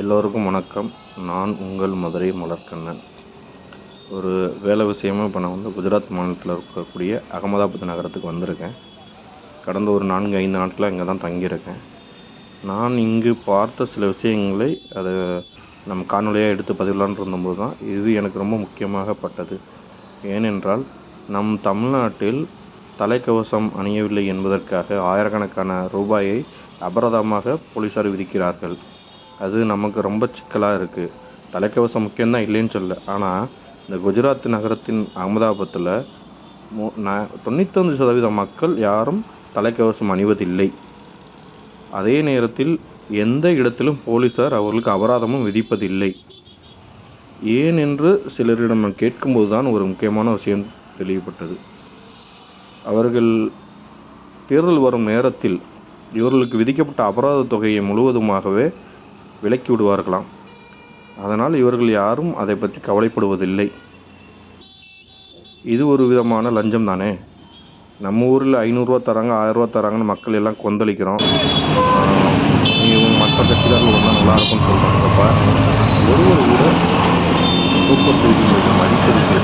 எல்லோருக்கும் வணக்கம். நான் உங்கள் மதுரை மலர்க்கண்ணன் ஒரு வேலை விஷயமாக இப்போ நான் வந்து குஜராத் மாநிலத்தில் இருக்கக்கூடிய அகமதாபாத் நகரத்துக்கு வந்திருக்கேன். கடந்த ஒரு நான்கு ஐந்து நாட்களாக இங்கே தான் தங்கியிருக்கேன். நான் இங்கு பார்த்த சில விஷயங்களை அதை நம்ம காணொலியாக எடுத்து பதிவிடலான்னு இருந்தபோது தான் இது எனக்கு ரொம்ப முக்கியமாகப்பட்டது ஏனென்றால் நம் தமிழ்நாட்டில் தலைக்கவசம் அணியவில்லை என்பதற்காக ஆயிரக்கணக்கான ரூபாயை அபராதமாக போலீஸார் விதிக்கிறார்கள். அது நமக்கு ரொம்ப சிக்கலாக இருக்குது தலைக்கவசம் முக்கியம்தான் இல்லைன்னு சொல்ல ஆனால் இந்த குஜராத் நகரத்தின் அகமதாபாத்தில் மு ந தொண்ணூத்தஞ்சு சதவீத மக்கள் யாரும் தலைக்கவசம் அணிவதில்லை. அதே நேரத்தில் எந்த இடத்திலும் போலீஸார் அவர்களுக்கு அபராதமும் விதிப்பதில்லை. ஏன் என்று சிலரிடம் நான் கேட்கும்போது தான் ஒரு முக்கியமான விஷயம் தெளிவுபட்டது. அவர்கள் தேர்தல் வரும் நேரத்தில் இவர்களுக்கு விதிக்கப்பட்ட அபராத தொகையை முழுவதுமாகவே விலக்கி விடுவார்களாம். அதனால் இவர்கள் யாரும் அதை பற்றி கவலைப்படுவதில்லை. இது ஒரு விதமான லஞ்சம் தானே? நம்ம ஊரில் ஐநூறுரூவா தராங்க ஆயிரரூவா தராங்கன்னு மக்கள் எல்லாம் கொந்தளிக்கிறோம். இவங்க மற்ற கட்சிக்காரர்கள் ஒன்றா நல்லா இருக்கும்னு சொல்கிறாங்கப்பா ஒருவர் கூட சூப்பர் செய்திகளுக்கு மதிப்பதில்லை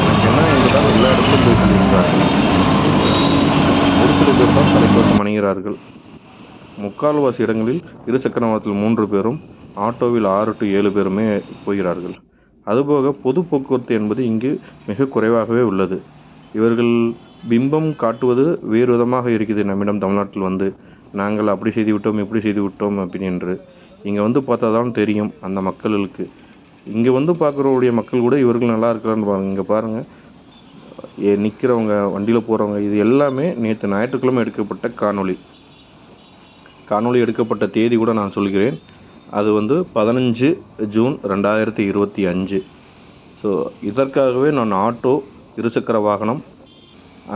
எனக்கு என்ன என்றால் எல்லா இடத்துலையும் போய் சொல்லியிருக்கிறார்கள் ஒரு சில பேர் தான் தலைக்கவசம் மணிகிறார்கள். முக்கால்வாசி இடங்களில் இருசக்கர வாகனத்தில் மூன்று பேரும் ஆட்டோவில் ஆறு டு ஏழு பேருமே போகிறார்கள். அதுபோக பொது போக்குவரத்து என்பது இங்கு மிக குறைவாகவே உள்ளது. இவர்கள் பிம்பம் காட்டுவது வேறு விதமாக இருக்குது. நம்மிடம் தமிழ்நாட்டில் வந்து நாங்கள் அப்படி செய்து விட்டோம் இப்படி செய்து விட்டோம் அப்படின்னு இங்கே வந்து பார்த்தா தான் தெரியும் அந்த மக்களுக்கு. இங்கே வந்து பார்க்குறவருடைய மக்கள் கூட இவர்கள் நல்லா இருக்கிறான்னு பாருங்க இங்கே பாருங்கள் ஏ நிற்கிறவங்க வண்டியில் போகிறவங்க இது எல்லாமே நேற்று ஞாயிற்றுக்கிழமை எடுக்கப்பட்ட காணொளி. காணொளி எடுக்கப்பட்ட தேதி கூட நான் சொல்கிறேன். அது வந்து பதினஞ்சு ஜூன் ரெண்டாயிரத்தி இருபத்தி அஞ்சு. ஸோ இதற்காகவே நான் ஆட்டோ இருசக்கர வாகனம்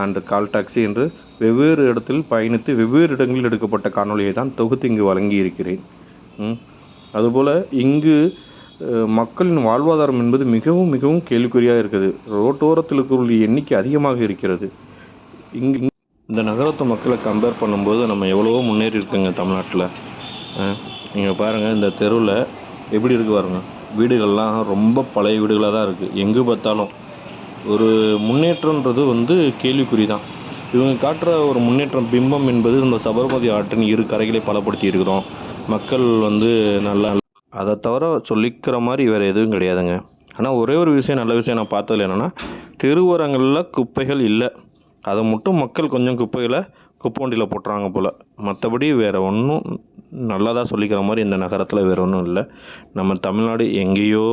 அண்டு கால் டாக்ஸி என்று வெவ்வேறு இடத்தில் பயணித்து வெவ்வேறு இடங்களில் எடுக்கப்பட்ட காணொலியை தான் தொகுத்து இங்கு வழங்கியிருக்கிறேன். அதுபோல் இங்கு மக்களின் வாழ்வாதாரம் என்பது மிகவும் மிகவும் கேள்விக்குறியாக இருக்குது. ரோட்டோரத்தில் இருக்கிறவர்களுடைய எண்ணிக்கை அதிகமாக இருக்கிறது. இங்கு இந்த நகரத்து மக்களை கம்பேர் பண்ணும்போது நம்ம எவ்வளவோ முன்னேறி இருக்குங்க தமிழ்நாட்டில். நீங்கள் பாருங்கள் இந்த தெருவில் எப்படி இருக்கு பாருங்க. வீடுகள்லாம் ரொம்ப பழைய வீடுகளாக தான் இருக்குது எங்கே பார்த்தாலும் ஒரு முன்னேற்றன்றது வந்து கேள்விக்குறி தான் இவங்க காட்டுற ஒரு முன்னேற்றம் பிம்பம் என்பது இந்த சபர்மதி ஆற்றின் இரு கரைகளை பலப்படுத்தி இருக்கிறோம். மக்கள் வந்து நல்லா அதை தவிர சொல்லிக்கிற மாதிரி வேறு எதுவும் கிடையாதுங்க. ஆனால் ஒரே ஒரு விஷயம் நல்ல விஷயம் நான் பார்த்ததுல என்னென்னா தெருவரங்களில் குப்பைகள் இல்லை. அதை மட்டும் மக்கள் கொஞ்சம் குப்பையில் குப்பைண்டியில் போட்டுறாங்க போல். மற்றபடி வேறு ஒன்றும் நல்லதாக சொல்லிக்கிற மாதிரி இந்த நகரத்தில் வேறு ஒன்றும் இல்லை. நம்ம தமிழ்நாடு எங்கேயோ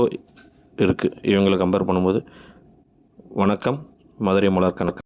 இருக்குது இவங்களை கம்பேர் பண்ணும்போது வணக்கம். மதுரை மலர் கணக்கு.